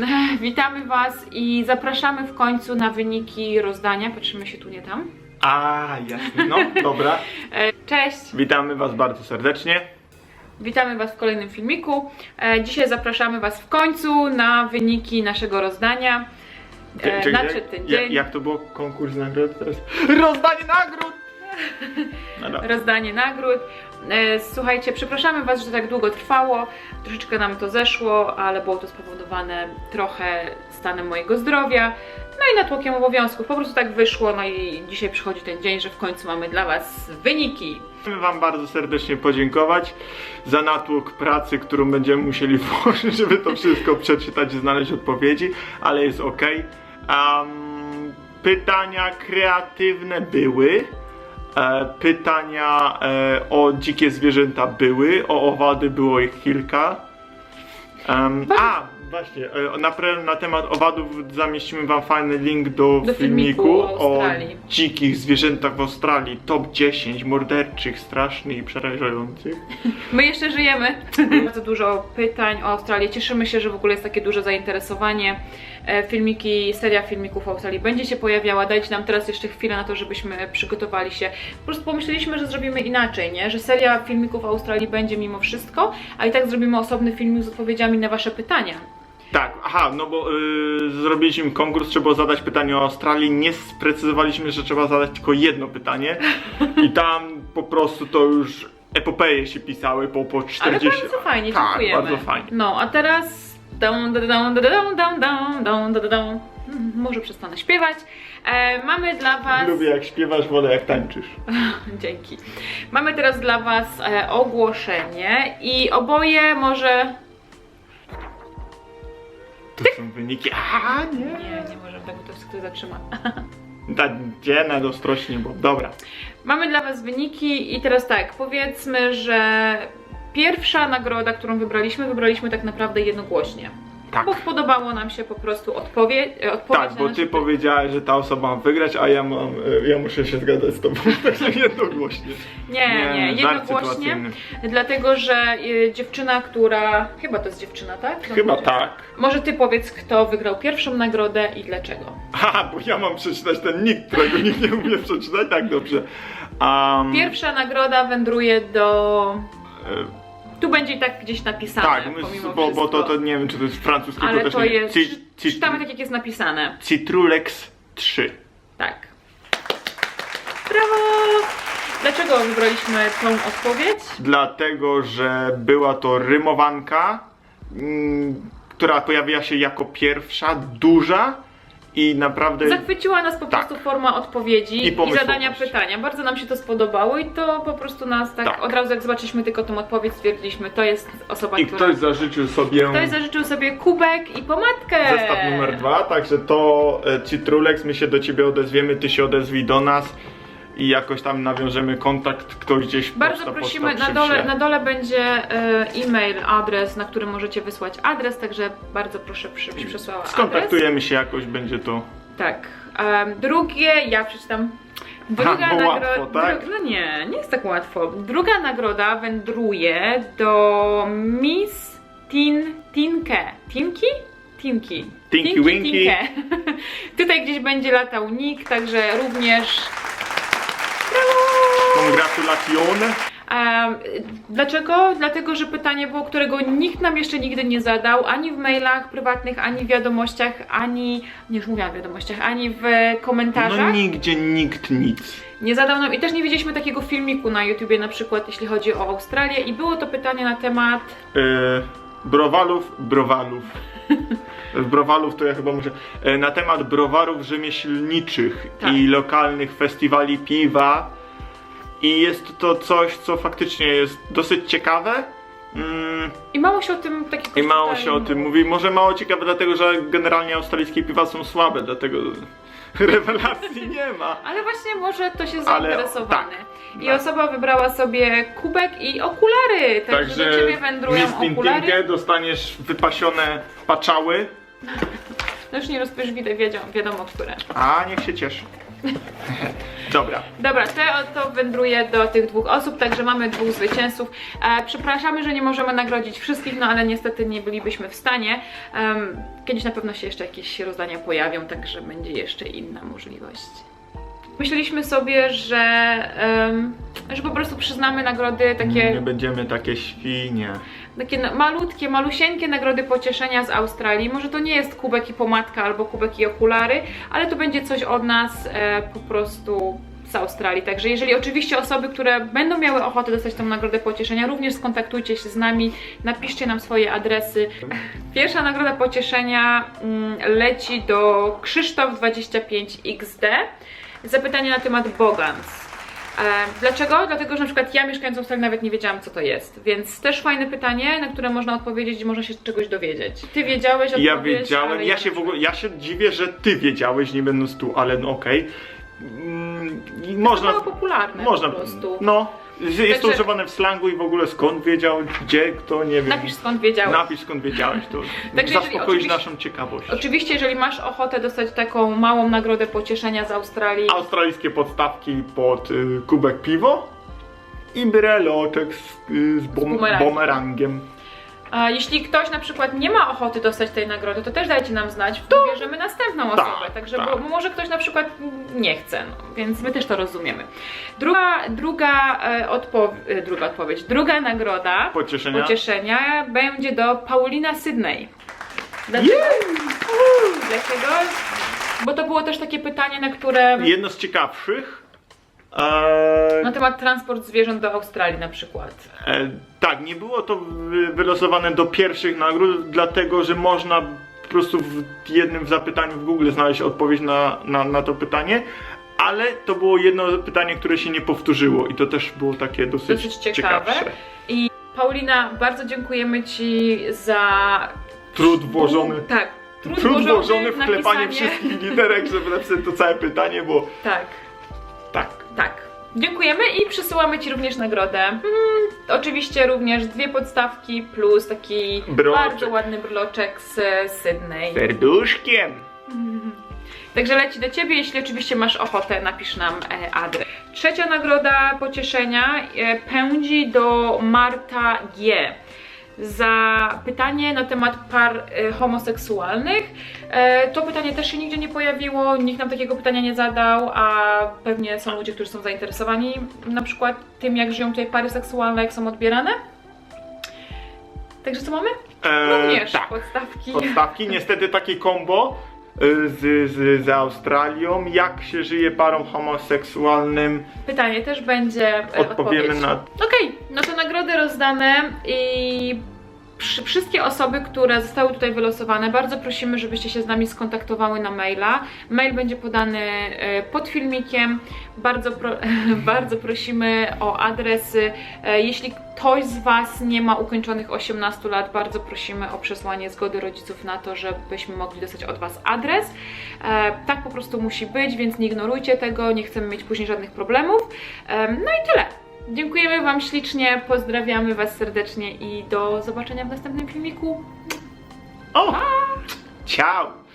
Witamy Was i zapraszamy w końcu na wyniki rozdania. Patrzymy się tu, nie tam. A, jasne, no, dobra. E, Cześć! Witamy Was bardzo serdecznie. Witamy Was w kolejnym filmiku. E, Dzisiaj zapraszamy Was w końcu na wyniki naszego rozdania. E, Czy- Znaczy jak, ten jak, dzień, jak to było konkurs nagród? Rozdanie nagród! No rozdanie nagród. E, Słuchajcie, przepraszamy Was, że tak długo trwało. Troszeczkę nam to zeszło, ale było to spowodowane trochę stanem mojego zdrowia. No i natłokiem obowiązków. Po prostu tak wyszło. No i dzisiaj przychodzi ten dzień, że w końcu mamy dla Was wyniki. Chcemy Wam bardzo serdecznie podziękować za natłok pracy, którą będziemy musieli włożyć, żeby to wszystko przeczytać i znaleźć odpowiedzi, ale jest ok. pytania kreatywne były. E, pytania e, o dzikie zwierzęta były, o owady było ich kilka. Em, a, właśnie, e, na, pre- na temat owadów zamieścimy wam fajny link do, Do filmiku filmiku o o Australii. dzikich zwierzętach w Australii. Top 10 morderczych, strasznych i przerażających. My jeszcze żyjemy. Bardzo dużo pytań o Australię. Cieszymy się, że w ogóle jest takie duże zainteresowanie. E, Filmiki, seria filmików o Australii będzie się pojawiała. Dajcie nam teraz jeszcze chwilę na to, żebyśmy przygotowali się. Po prostu pomyśleliśmy, że zrobimy inaczej, nie? Że seria filmików o Australii będzie mimo wszystko, a i tak zrobimy osobny filmik z odpowiedziami na Wasze pytania. Tak, aha, no bo yy, zrobiliśmy konkurs, trzeba było zadać pytanie o Australii. Nie sprecyzowaliśmy, że trzeba zadać tylko jedno pytanie. I tam po prostu to już epopeje się pisały po, po 40. Ale bardzo fajnie, tak, dziękujemy. bardzo fajnie. No, a teraz... Może przestanę śpiewać. E, mamy dla Was. Lubię jak śpiewasz, wolę jak tańczysz. Dzięki. Mamy teraz dla Was e, ogłoszenie i oboje może tu są wyniki, a nie. Nie, nie możemy bo to ktoś zatrzyma. Ta dziena ostrośnie, bo dobra. Mamy dla Was wyniki i teraz tak, powiedzmy, że pierwsza nagroda, którą wybraliśmy, wybraliśmy tak naprawdę jednogłośnie. Tak. Bo podobało nam się po prostu odpowiedź, e, odpowiedź Tak, na bo nasze ty pytanie. powiedziałeś, że ta osoba ma wygrać, a ja mam, y, ja muszę się zgadzać z tobą, także jednogłośnie. Nie, nie, żart jednogłośnie. sytuacyjny. Dlatego, że y, dziewczyna, która. Chyba to jest dziewczyna, tak? Chyba tak. Może ty powiedz, kto wygrał pierwszą nagrodę i dlaczego. Aha, bo ja mam przeczytać ten nick, którego nikt nie umie przeczytać, tak dobrze. Um, Pierwsza nagroda wędruje do. e, Tu będzie i tak gdzieś napisane. tak, pomimo bo, bo to, wszystko. to nie wiem, czy to jest francuski, Ale też to nie. jest. Ci- ci- Czytamy tak, jak jest napisane. Citrulex 3. Tak. Brawo! Dlaczego wybraliśmy tą odpowiedź? Dlatego, że była to rymowanka, mm, która pojawiła się jako pierwsza, duża i naprawdę... Zachwyciła nas po Tak. prostu forma odpowiedzi I i, zadania pytania. Bardzo nam się to spodobało i to po prostu nas tak, Tak. od razu jak zobaczyliśmy tylko tą odpowiedź stwierdziliśmy, to jest osoba, I która... ktoś zażyczył sobie Ktoś zażyczył sobie kubek i pomadkę. zestaw numer dwa, także to e, Citrulex, my się do ciebie odezwiemy, ty się odezwij do nas i jakoś tam nawiążemy kontakt, ktoś gdzieś Bardzo poczta, prosimy, poczta na dole, na dole będzie e, e-mail, adres, na który możecie wysłać adres, także bardzo proszę, przy- przesłała adres. Skontaktujemy się jakoś, będzie to... Tak. Em, drugie, ja przeczytam. Druga bo nagroda. tak? no nie, nie jest tak łatwo. Druga nagroda wędruje do Miss Tin, Tinkę. Tinki? Tinki. Tinky Winky. Tinkę. Tutaj gdzieś będzie latał nick, także również. Em, dlaczego? Dlatego, że pytanie było, którego nikt nam jeszcze nigdy nie zadał, ani w mailach prywatnych, ani w wiadomościach, ani, nie już mówiłam w wiadomościach, ani w komentarzach. No nigdzie nikt nic. Nie zadał nam i też nie widzieliśmy takiego filmiku na YouTubie na przykład, jeśli chodzi o Australię i było to pytanie na temat E, browalów, browalów. Browalów to ja chyba muszę. E, na temat browarów rzemieślniczych Tak. i lokalnych festiwali piwa. I jest to coś, co faktycznie jest dosyć ciekawe. Mm, i mało się o tym takiego I mało się o tym mówi. Może mało ciekawe, dlatego że generalnie australijskie piwa są słabe, dlatego rewelacji nie ma. Ale właśnie może ktoś jest Ale- zainteresowany. tak. I Tak. osoba wybrała sobie kubek i okulary. Także, do ciebie wędrują Miss okulary. Dostaniesz wypasione paczały, No już nie rozpisz widać, wiadomo, wiadomo które. a niech się cieszy. Dobra. Dobra, te to wędruje do tych dwóch osób, także mamy dwóch zwycięzców. E, przepraszamy, że nie możemy nagrodzić wszystkich, no ale niestety nie bylibyśmy w stanie. Em, kiedyś na pewno się jeszcze jakieś rozdania pojawią, także będzie jeszcze inna możliwość. Myśleliśmy sobie, że, em, że po prostu przyznamy nagrody takie Nie będziemy takie świnie. Takie malutkie, malusieńkie nagrody pocieszenia z Australii. Może to nie jest kubek i pomadka albo kubek i okulary, ale to będzie coś od nas e, po prostu z Australii. Także jeżeli oczywiście osoby, które będą miały ochotę dostać tą nagrodę pocieszenia, również skontaktujcie się z nami, napiszcie nam swoje adresy. Pierwsza nagroda pocieszenia mm, leci do Krzysztof25XD. Zapytanie na temat Bogans. Dlaczego? Dlatego, że na przykład ja mieszkając w Australii nawet nie wiedziałam, co to jest. Więc też fajne pytanie, na które można odpowiedzieć i można się czegoś dowiedzieć. Ty wiedziałeś Ja wiedziałem, ja się w ogóle, ja się dziwię, że ty wiedziałeś, nie będąc tu, ale no okej. Mm, i To Można, było popularne można, po prostu. no. Jest jest to Także- używane w slangu i w ogóle skąd wiedział, gdzie, kto, nie wiem. Napisz skąd wiedziałeś. Napisz skąd wiedziałeś, to jeżeli zaspokoisz oczywiście- naszą ciekawość. Oczywiście, jeżeli masz ochotę dostać taką małą nagrodę pocieszenia z Australii, Australijskie podstawki pod y, kubek piwo i breloczek z, y, z, bom, bumerangiem. bumerangiem. A jeśli ktoś na przykład nie ma ochoty dostać tej nagrody, to też dajcie nam znać, wybierzemy następną Tak, osobę. Także tak. bo, może ktoś na przykład nie chce, no, więc my też to rozumiemy. Druga, druga, e, e, druga odpowiedź, druga nagroda Pocieszenia. pocieszenia będzie do Paulina Sydney. Dlaczego? Dlaczego? Bo to było też takie pytanie, na które. Jedno z ciekawszych. E, Na temat transport zwierząt do Australii na przykład. E, tak, nie było to wy- wylosowane do pierwszych nagród, dlatego że można po prostu w jednym zapytaniu w Google znaleźć odpowiedź na, na, na to pytanie, ale to było jedno pytanie, które się nie powtórzyło i to też było takie dosyć, Dosyć ciekawe. ciekawsze. I Paulina, bardzo dziękujemy Ci za. Trud włożony. Tak. Trud, Trud włożony w napisanie- klepanie wszystkich literek, żeby napisać to całe pytanie, bo Tak, tak. Dziękujemy i przysyłamy Ci również nagrodę. Mm, oczywiście również dwie podstawki plus taki Broczek. bardzo ładny brloczek z Sydney. Serduszkiem. Także leci do Ciebie, jeśli oczywiście masz ochotę, napisz nam e, adres. Trzecia nagroda pocieszenia e, pędzi do Marta G. Za pytanie na temat par e, homoseksualnych. E, to pytanie też się nigdzie nie pojawiło, nikt nam takiego pytania nie zadał, a pewnie są ludzie, którzy są zainteresowani na przykład tym, jak żyją tutaj pary seksualne, jak są odbierane. Także co mamy? E, Również tak. podstawki. podstawki. Niestety takie kombo z, z, z Australią. Jak się żyje parom homoseksualnym? Pytanie też będzie e, Odpowiemy odpowiedź. na. Okej, no to nagrody rozdane i wszystkie osoby, które zostały tutaj wylosowane, bardzo prosimy, żebyście się z nami skontaktowały na maila. Mail będzie podany e, pod filmikiem. Bardzo, pro, bardzo prosimy o adresy. E, Jeśli ktoś z Was nie ma ukończonych 18 lat, bardzo prosimy o przesłanie zgody rodziców na to, żebyśmy mogli dostać od Was adres. E, Tak po prostu musi być, więc nie ignorujcie tego, nie chcemy mieć później żadnych problemów. Em, No i tyle. Dziękujemy Wam ślicznie, pozdrawiamy Was serdecznie i do zobaczenia w następnym filmiku. O! Ciao!